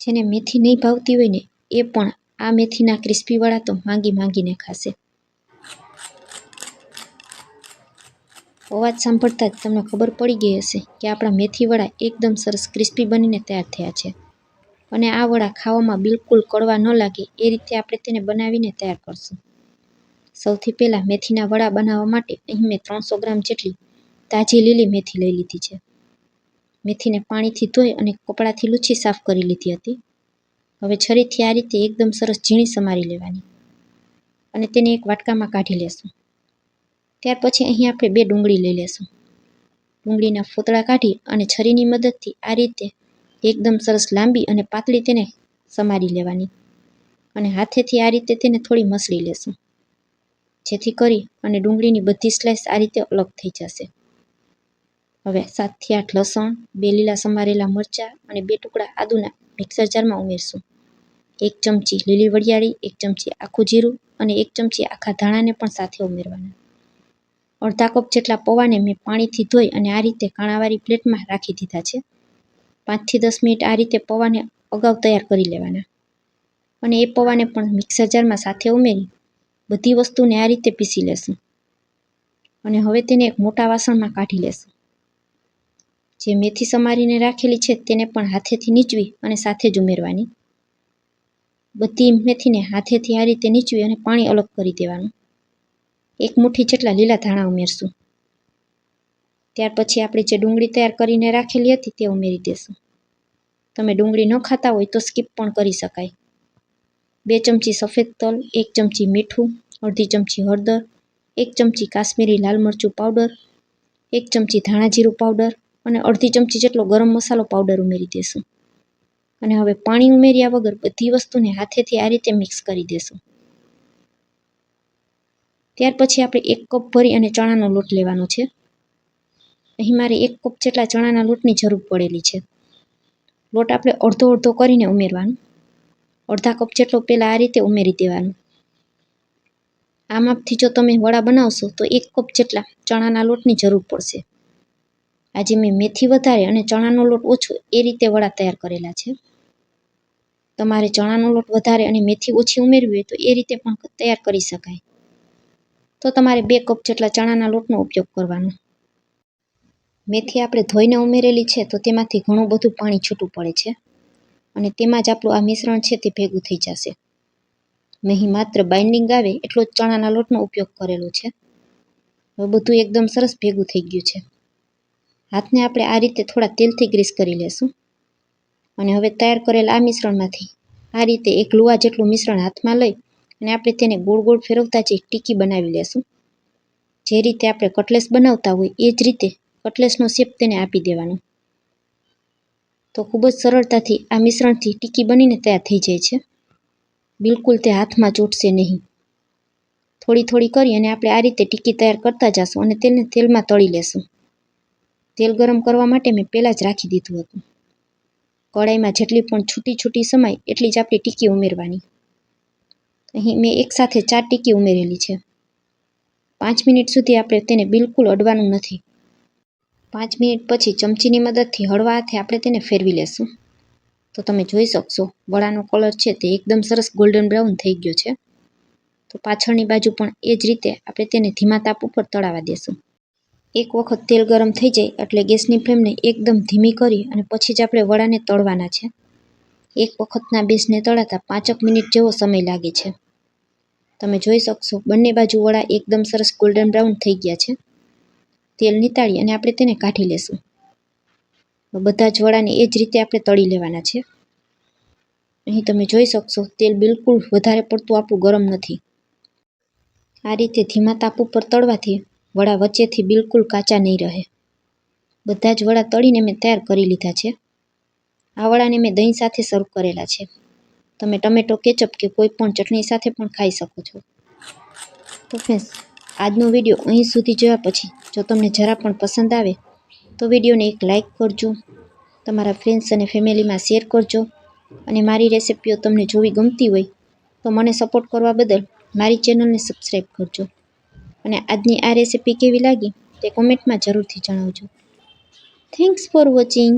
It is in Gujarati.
જેને મેથી નહીં ભાવતી હોય ને, એ પણ આ મેથીના ક્રિસ્પીવાળા તો માંગી માંગીને ખાશે. અવાજ સાંભળતા જ તમને ખબર પડી ગઈ હશે કે આપણા મેથીવાળા એકદમ સરસ ક્રિસ્પી બનીને તૈયાર થયા છે. અને આ વડા ખાવામાં બિલકુલ કડવા ન લાગે એ રીતે આપણે તેને બનાવીને તૈયાર કરશું. સૌથી પહેલાં મેથીના વડા બનાવવા માટે અહીં મેં ત્રણસો ગ્રામ જેટલી તાજી લીલી મેથી લઈ લીધી છે. મેથીને પાણીથી ધોઈ અને કપડાથી લૂછી સાફ કરી લીધી હતી. હવે છરીથી આ રીતે એકદમ સરસ ઝીણી સમારી લેવાની અને તેને એક વાટકામાં કાઢી લેશું. ત્યાર પછી અહીં આપણે બે ડુંગળી લઈ લેશું. ડુંગળીના ફોતળા કાઢી અને છરીની મદદથી આ રીતે એકદમ સરસ લાંબી અને પાતળી તેને સમારી લેવાની અને હાથેથી આ રીતે તેને થોડી મસળી લેશું. જેથી કરી અને ડુંગળીની બધી સ્લાઇસ આ રીતે અલગ થઈ જશે. હવે સાતથી આઠ લસણ, બે લીલા સમારેલા મરચાં અને બે ટુકડા આદુના મિક્સર જારમાં ઉમેરશું. એક ચમચી લીલી વરિયાળી, એક ચમચી આખું જીરું અને એક ચમચી આખા ધાણાને પણ સાથે ઉમેરવાના. અડધા કપ જેટલા પૌવાને મેં પાણીથી ધોઈ અને આ રીતે કાણાવાળી પ્લેટમાં રાખી દીધા છે. પાંચથી દસ મિનિટ આ રીતે પૌવાને અગાઉ તૈયાર કરી લેવાના. અને એ પૌવાને પણ મિક્સર જારમાં સાથે ઉમેરી બધી વસ્તુને આ રીતે પીસી લેશું. અને હવે તેને એક મોટા વાસણમાં કાઢી લેશું. જે મેથી સમારીને રાખેલી છે તેને પણ હાથેથી નીચવી અને સાથે જ ઉમેરવાની. બધી મેથીને હાથેથી આ રીતે નીચવી અને પાણી અલગ કરી દેવાનું. એક મુઠ્ઠી જેટલા લીલા ધાણા ઉમેરશું. ત્યાર પછી આપણે જે ડુંગળી તૈયાર કરીને રાખેલી હતી તે ઉમેરી દેશું. તમે ડુંગળી ન ખાતા હોય તો સ્કીપ પણ કરી શકાય. બે ચમચી સફેદ તલ, એક ચમચી મીઠું, અડધી ચમચી હળદર, એક ચમચી કાશ્મીરી લાલ મરચું પાવડર, એક ચમચી ધાણા જીરું પાવડર અને અડધી ચમચી જેટલો ગરમ મસાલો પાવડર ઉમેરી દેશું. અને હવે પાણી ઉમેર્યા વગર બધી વસ્તુને હાથેથી આ રીતે મિક્સ કરી દેશું. ત્યાર પછી આપણે એક કપ ભરી અને ચણાનો લોટ લેવાનો છે. અહીં મારે એક કપ જેટલા ચણાના લોટની જરૂર પડેલી છે. લોટ આપણે અડધો અડધો કરીને ઉમેરવાનો. અડધા કપ જેટલો પહેલાં આ રીતે ઉમેરી દેવાનો. આ માપથી જો તમે વડા બનાવશો તો એક કપ જેટલા ચણાના લોટની જરૂર પડશે. આજે મેં મેથી વધારે અને ચણાનો લોટ ઓછો એ રીતે વડા તૈયાર કરેલા છે. તમારે ચણાનો લોટ વધારે અને મેથી ઓછી ઉમેરવી હોય તો એ રીતે પણ તૈયાર કરી શકાય. તો તમારે બે કપ જેટલા ચણાના લોટનો ઉપયોગ કરવાનો. મેથી આપણે ધોઈને ઉમેરેલી છે તો તેમાંથી ઘણું બધું પાણી છૂટું પડે છે અને તેમાં જ આપણું આ મિશ્રણ છે તે ભેગું થઈ જશે. મેં માત્ર બાઇન્ડિંગ આવે એટલો જ ચણાના લોટનો ઉપયોગ કરેલો છે. હવે બધું એકદમ સરસ ભેગું થઈ ગયું છે. હાથને આપણે આ રીતે થોડા તેલથી ગ્રીસ કરી લેશું. અને હવે તૈયાર કરેલ આ મિશ્રણમાંથી આ રીતે એક લુવા જેટલું મિશ્રણ હાથમાં લઈ અને આપણે તેને ગોળ ગોળ ફેરવતા જ એક ટીકી બનાવી લેશું. જે રીતે આપણે કટલેસ બનાવતા હોય એ જ રીતે કટલેસનો શેપ તેને આપી દેવાનો. તો ખૂબ જ સરળતાથી આ મિશ્રણથી ટીકી બનીને તૈયાર થઈ જાય છે. બિલકુલ તે હાથમાં ચોટશે નહીં. થોડી થોડી કરી અને આપણે આ રીતે ટીકી તૈયાર કરતા જશું અને તેને તેલમાં તળી લેશું. તેલ ગરમ કરવા માટે મેં પહેલાં જ રાખી દીધું હતું. કઢાઈમાં જેટલી પણ છૂટી છૂટી સમાય એટલી જ આપણી ટીકી ઉમેરવાની. અહીં મેં એકસાથે ચાર ટીકી ઉમેરેલી છે. પાંચ મિનિટ સુધી આપણે તેને બિલકુલ અડવાનું નથી. પાંચ મિનિટ પછી ચમચીની મદદથી હળવા હાથે આપણે તેને ફેરવી લેશું. તો તમે જોઈ શકશો, વડાનો કલર છે તે એકદમ સરસ ગોલ્ડન બ્રાઉન થઈ ગયો છે. તો પાછળની બાજુ પણ એ જ રીતે આપણે તેને ધીમા તાપ ઉપર તળાવવા દેશું. એક વખત તેલ ગરમ થઈ જાય એટલે ગેસની ફ્લેમને એકદમ ધીમી કરી અને પછી જ આપણે વડાને તળવાના છે. એક વખતના બેસને તળાતા પાંચક મિનિટ જેવો સમય લાગે છે. તમે જોઈ શકશો, બંને બાજુ વડા એકદમ સરસ ગોલ્ડન બ્રાઉન થઈ ગયા છે. તેલ નીતાળી અને આપણે તેને કાઢી લેશું. બધા જ વડાને એ જ રીતે આપણે તળી લેવાના છે. અહીં તમે જોઈ શકશો, તેલ બિલકુલ વધારે પડતું આપણું ગરમ નથી. આ રીતે ધીમા તાપ ઉપર તળવાથી વડા વચ્ચેથી બિલકુલ કાચા નહીં રહે. બધા જ વડા તળીને મેં તૈયાર કરી લીધા છે. આ વડાને મેં દહીં સાથે સર્વ કરેલા છે. તમે ટમેટો કેચઅપ કે કોઈ પણ ચટણી સાથે પણ ખાઈ શકો છો. તો ફ્રેન્ડ્સ આજનો વીડિયો અહીં સુધી જોયા પછી જો તમને જરા પણ પસંદ આવે, તો વિડીયોને એક લાઇક કરજો. તમારા ફ્રેન્ડ્સ અને ફેમિલીમાં શેર કરજો. અને મારી રેસિપીઓ તમને જોવી ગમતી હોય, તો મને સપોર્ટ કરવા બદલ મારી ચેનલને સબસ્ક્રાઈબ કરજો. અને આજની આ રેસિપી કેવી લાગી તે કોમેન્ટમાં જરૂરથી જણાવજો. Thanks for watching